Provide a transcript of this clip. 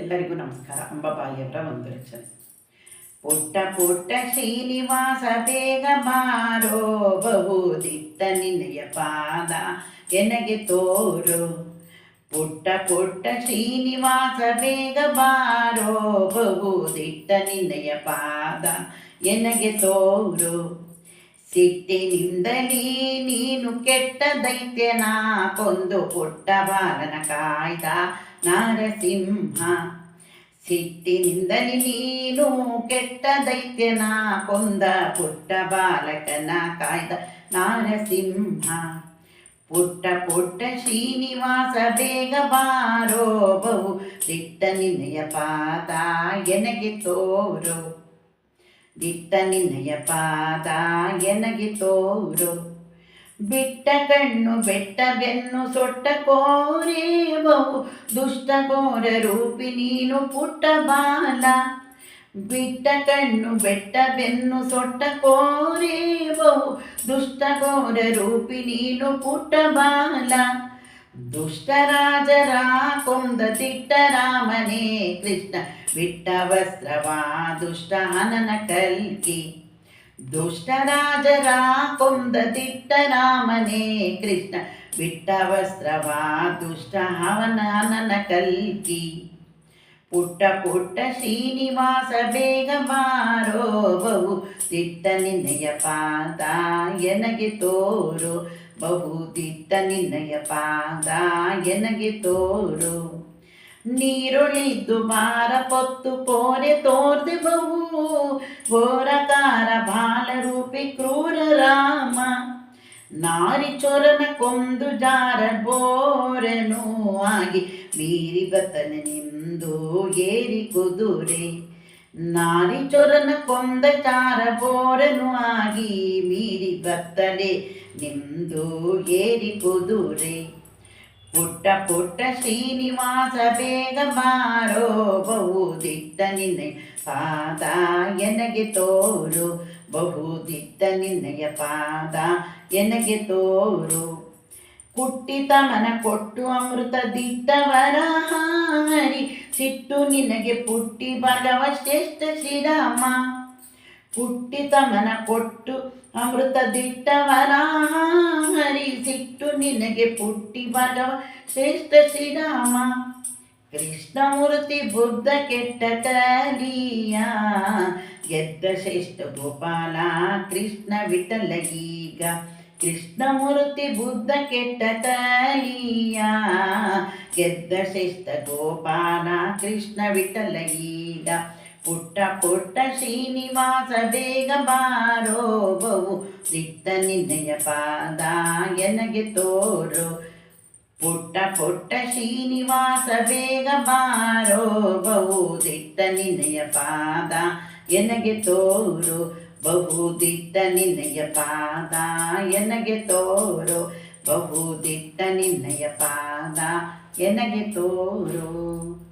ಎಲ್ಲರಿಗೂ ನಮಸ್ಕಾರ. ಅಂಬಾಬಾಯಿಯವರ ಒಂದು ರಚನೆ ಪುಟ್ಟ ಪುಟ್ಟ ಶ್ರೀನಿವಾಸ ಬೇಗ ಬಾರೋ ಬಹುದಿತ್ತ ನಿನ್ನಯ ಪಾದ ಎನಗೆ ತೋರು. ಪುಟ್ಟ ಪುಟ್ಟ ಶ್ರೀನಿವಾಸ ಬೇಗ ಬಾರೋ ಬಹುದಿತ್ತ ನಿನ್ನಯ ಪಾದ ಎನಗೆ ತೋರು. ಸಿಟ್ಟಿನಿಂದಲೀ ನೀನು ಕೆಟ್ಟ ದೈತ್ಯನ ಕೊಂದು ಪುಟ್ಟ ಬಾಲನ ಕಾಯ್ದ. ನಾರಸಿಂಹ ಸಿಟ್ಟಿನಿಂದಲೇ ನೀನು ಕೆಟ್ಟ ದೈತ್ಯನ ಕೊಂದ ಪುಟ್ಟ ಬಾಲಕನ ಕಾಯ್ದ ನಾರಸಿಂಹ ಪುಟ್ಟ ಪುಟ್ಟ ಶ್ರೀನಿವಾಸ ಬೇಗ ಬಾರೋ ಬಹು ದಿಟ್ಟ ನಿನ್ನಯ ಪಾದ ಎನಗೆ ತೋರು ದಿಟ್ಟ ನಿನ್ನಯ ಪಾದ ಎನಗೆ ತೋರು ಬಿಟ್ಟ ಕಣ್ಣು ಬೆಟ್ಟ ಬೆನ್ನು ಸೊಟ್ಟ ಕೋರೆ ಬಹು ದುಷ್ಟ ಘೋರ ರೂಪಿ ನೀನು ಪುಟ್ಟ ಬಾಲ. ಬಿಟ್ಟ ಕಣ್ಣು ಬೆಟ್ಟ ಬೆನ್ನು ಸೊಟ್ಟ ಕೋರೆ ಬಹು ದುಷ್ಟ ಘೋರ ರೂಪಿ ನೀನು ಪುಟ್ಟ ಬಾಲ. ದುಷ್ಟರಾಜರ ಕೊಂದ ತಿಟ್ಟ ರಾಮನೇ ಕೃಷ್ಣ, ಬಿಟ್ಟ ವಸ್ತ್ರವಾ ದುಷ್ಟ ಹನನ ಕಲ್ಕಿ. ದುಷ್ಟರಾಜರ ಕೊಂದ ತಿಟ್ಟ ರಾಮನೇ ಕೃಷ್ಣ ಬಿಟ್ಟ ವಸ್ತ್ರವಾ ದುಷ್ಟ ಹವನ ಕಲ್ಕಿ ಪುಟ್ಟ ಪುಟ್ಟ ಶ್ರೀನಿವಾಸ ಬೇಗ ಮಾರೋ ಬಹು ತಿಟ್ಟ ನಿನ್ನಯ ಪಾದ ಎನಗೆ ತೋರು. ಬಹು ತಿಟ್ಟ ನಿನ್ನಯ ಪಾದ ಎನಗೆ ತೋರು. ನೀರುಳಿದ್ದು ಭಾರ ಪೊತ್ತು ಪೋರೆ ತೋರ್ದೆ ಬಹು ಘೋರಕಾರ ಬಾಲರೂಪಿ ಕ್ರೂರ ರಾಮ ನಾರಿ ಚೊರನ ಕೊಂದು ಜಾರ ಬೋರನು ಆಗಿ ಮೀರಿ ಬತ್ತನೆ ನಿಂದು ಏರಿ ಕುದುರೆ ನಾರಿ ಚೊರನ ಕೊಂದ ಚಾರ ಬೋರನು ಆಗಿ ಮೀರಿ ಬತ್ತಲೆ ನಿಂದು ಏರಿ ಕುದುರೆ ಪುಟ್ಟ ಪುಟ್ಟ ಶ್ರೀನಿವಾಸ ಬೇಗ ಬಾರೋ ಬಹು ದಿಟ್ಟ ನಿನ್ನಯ ಪಾದ ಎನಗೆ ತೋರು ಬಹು ದಿಟ್ಟ ನಿನ್ನಯ ಪಾದ ಎನಗೆ ತೋರು. ಕುಟ್ಟಿತ ಮನ ಕೊಟ್ಟು ಅಮೃತ ದಿಟ್ಟವರ ಹಾರಿ, ಸಿಟ್ಟು ನಿನಗೆ ಪುಟ್ಟಿ ಬಲವ ಶ್ರೇಷ್ಠ ಶ್ರೀರಾಮ. ಪುಟ್ಟಿತ ಮನ ಕೊಟ್ಟು ಅಮೃತ ದಿಟ್ಟವರ ಸಿಟ್ಟು ನಿನಗೆ ಪುಟ್ಟಿ ಭಗವ ಶ್ರೇಷ್ಠ ಶ್ರೀರಾಮ. ಕೃಷ್ಣಮೂರ್ತಿ ಬುದ್ಧ ಕೆಟ್ಟ ಕಲಿಯ. ಗೆದ್ದ ಶ್ರೇಷ್ಠ ಗೋಪಾಲ ಕೃಷ್ಣ ವಿಠಲ ಈಗ. ಕೃಷ್ಣಮೂರ್ತಿ ಬುದ್ಧ ಕೆಟ್ಟ ಕಲಿಯ. ಗೆದ್ದ ಶ್ರೇಷ್ಠ ಗೋಪಾಲ ಕೃಷ್ಣ ವಿಠಲ ಈಗ. ಪುಟ್ಟ ಪುಟ್ಟ ಶ್ರೀನಿವಾಸ ಬೇಗ ಬಾರೋ ಬಹು ದಿಟ್ಟ ನಿನ್ನಯ ಪಾದ ಎನಗೆ ತೋರು. ಪುಟ್ಟ ಪುಟ್ಟ ಶ್ರೀನಿವಾಸ ಬೇಗ ಬಾರೋ ಬಹು ದಿಟ್ಟ ನಿನ್ನಯ ಪಾದ ಎನಗೆ ತೋರು. ಬಹು ದಿಟ್ಟ ನಿನ್ನಯ ಪಾದ ಎನಗೆ ತೋರು. ಬಹು ದಿಟ್ಟ ನಿನ್ನಯ ಪಾದ ಎನಗೆ ತೋರು.